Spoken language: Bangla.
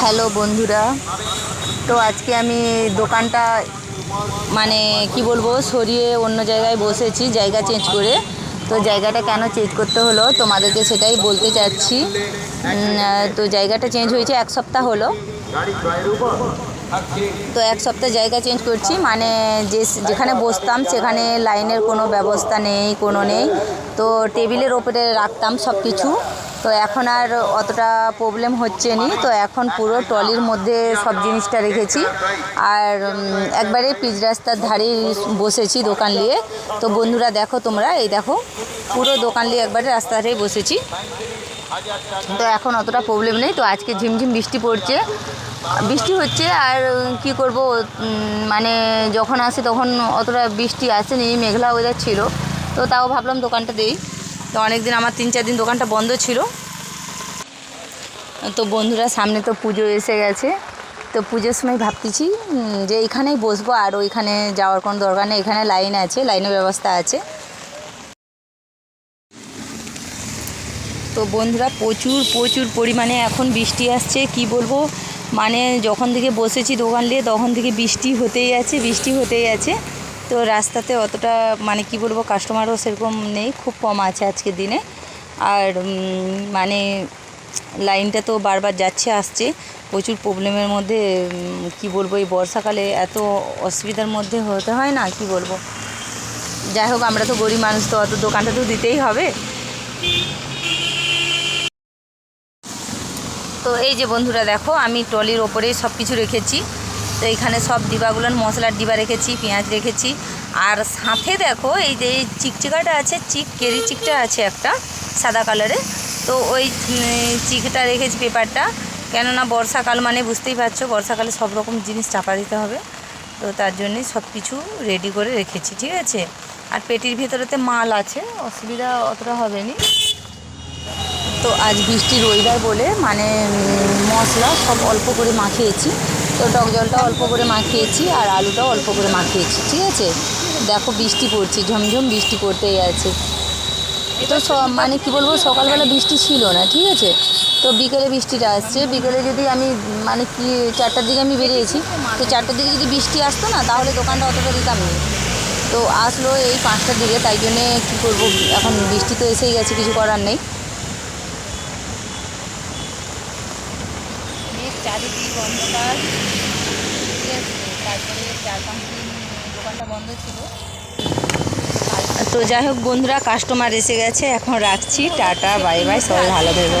হ্যালো বন্ধুরা। তো আজকে আমি দোকানটা মানে কি বলব, সরিয়ে অন্য জায়গায় বসেছি, জায়গা চেঞ্জ করে। তো জায়গাটা কেন চেঞ্জ করতে হলো, তোমাদেরকে সেটাই বলতে চাচ্ছি। তো জায়গাটা চেঞ্জ হয়েছে এক সপ্তাহ হলো। তো এক সপ্তাহ জায়গা চেঞ্জ করছি মানে যে যেখানে বসতাম সেখানে লাইনের কোনো ব্যবস্থা নেই, কোনো নেই। তো টেবিলের ওপরে রাখতাম সব কিছু তো এখন আর অতটা প্রবলেম হচ্ছে নি। তো এখন পুরো ট্রলির মধ্যে সব জিনিসটা রেখেছি। আর একবারে পিচ রাস্তার ধারে বসেছি দোকান নিয়ে তো বন্ধুরা দেখো তোমরা, এই দেখো, পুরো দোকান নিয়ে একবারে রাস্তা ধারে বসেছি। তো এখন অতটা প্রবলেম নেই। তো আজকে ঝিমঝিম বৃষ্টি পড়ছে। বৃষ্টি হচ্ছে আর কি করব মানে যখন আসে তখন অতটা বৃষ্টি আসেনি, মেঘলা ওয়েদার ছিল। তো তাও ভাবলাম দোকানটা দেই। তো অনেক দিন আমার তিন চার দিন দোকানটা বন্ধ ছিল। তো বন্ধুরা, সামনে তো পুজো এসে গেছে। তো পুজোর সময় ভাবতেছি যে এখানেই বসবো, আর ওইখানে যাওয়ার কোনো দরকার নেই। এখানে লাইন আছে, লাইনের ব্যবস্থা আছে। তো বন্ধুরা, প্রচুর প্রচুর পরিমাণে এখন বৃষ্টি আসছে, কি বলব? মানে যখন থেকে বসেছি দোকান নিয়ে তখন থেকে বৃষ্টি হতেই আছে, বৃষ্টি হতেই আছে। তো রাস্তাতে অতটা মানে কি বলব কাস্টমারও সেরকম নেই, খুব কম আছে আজকের দিনে। আর মানে লাইনটা তো বারবার যাচ্ছে, আসছে। প্রচুর প্রবলেমের মধ্যে কি বলব, এই বর্ষাকালে এত অসুবিধার মধ্যে হতে হয় না, কি বলব। যাই হোক, আমরা তো গরিব মানুষ, তো অত দোকানটা তো দিতেই হবে। তো এই যে বন্ধুরা, দেখো, আমি ট্রলির ওপরে সব কিছু রেখেছি। তো এখানে সব ডিবাগুলোর মশলার ডিবা রেখেছি, পেঁয়াজ রেখেছি। আর সাথে দেখো, এই যে চিকচিকাটা আছে, চিক, কেরি চিকটা আছে একটা, সাদা কালারের। তো ওই চিকটা রেখেছি পেপারটা। কেননা বর্ষাকাল মানে বুঝতেই পারছ, বর্ষাকালে সব রকম জিনিস চাপা দিতে হবে। তো তার জন্যে সব কিছু রেডি করে রেখেছি, ঠিক আছে? আর পেটির ভিতরেতে মাল আছে, অসুবিধা অতটা হবে না তো আজ বৃষ্টির ওয়েদার বলে মানে মশলা সব অল্প করে মাখিয়েছি। তো টক জলটা অল্প করে মাখিয়েছি আর আলুটাও অল্প করে মাখিয়েছি, ঠিক আছে? দেখো বৃষ্টি পড়ছে, ঝমঝম বৃষ্টি পড়তেই আছে। তো মানে কি বলব, সকালবেলা বৃষ্টি ছিল না, ঠিক আছে? তো বিকেলে বৃষ্টিটা আসছে, বিকেলে যদি আমি মানে কি, চারটার দিকে আমি বেরিয়েছি, তো চারটার দিকে যদি বৃষ্টি আসতো না, তাহলে দোকানটা অতটা দিতাম না। তো আসলো এই পাঁচটার দিকে, তাই জন্যে কী করব, এখন বৃষ্টি তো এসেই গেছে, কিছু করার নেই। চারিদিক অন্ধকার। তারপরে চার পাঁচ দিন দোকানটা বন্ধ ছিল। তো যাই হোক, বন্ধুরা কাস্টমার এসে গেছে। এখন রাখছি। টাটা বাই বাই সবাই ভালো থেকো।